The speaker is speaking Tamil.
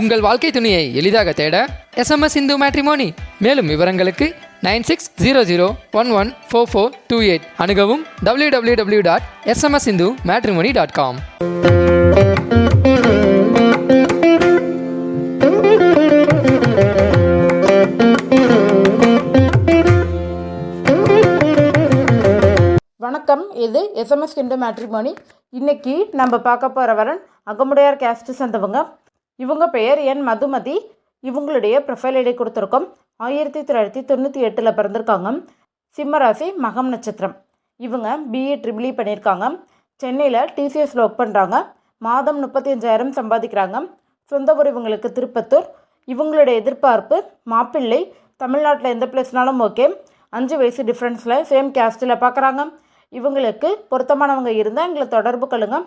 உங்கள் வாழ்க்கை துணையை எளிதாக தேட எஸ்எம்எஸ் இந்து மேட்ரிமோனி மேலும் விவரங்களுக்கு nine six zero zero one one four four two eight அணுகவும் W W W dot SMS Hindu matrimony dot com வணக்கம் இது எஸ்எம்எஸ் கிண்டு மேட்ரிமோனி இன்னைக்கு நம்ம பார்க்க போகிற வரன் அகமுடையார் கேஸ்ட் சேர்ந்தவங்க. இவங்க பெயர் என் மதுமதி. இவங்களுடைய ப்ரொஃபைல் ஐடி கொடுத்துருக்கோம். ஆயிரத்தி தொள்ளாயிரத்தி தொண்ணூற்றி எட்டில் பிறந்திருக்காங்க. சிம்மராசி மகம் நட்சத்திரம். இவங்க பிஏ ட்ரிபிளி e பண்ணியிருக்காங்க. சென்னையில் டிசிஎஸில் ஒர்க் பண்ணுறாங்க மாதம் முப்பத்தி அஞ்சாயிரம் சம்பாதிக்கிறாங்க. சொந்த ஊர் இவங்களுக்கு திருப்பத்தூர். இவங்களுடைய எதிர்பார்ப்பு மாப்பிள்ளை. தமிழ்நாட்டில் எந்த பிளேஸ்னாலும் ஓகே அஞ்சு வயசு டிஃப்ரென்ஸில் சேம் கேஸ்டில் பார்க்குறாங்க இவங்களுக்கு பொருத்தமானவங்க இருந்தால் எங்களை தொடர்பு கொள்ளுங்கள்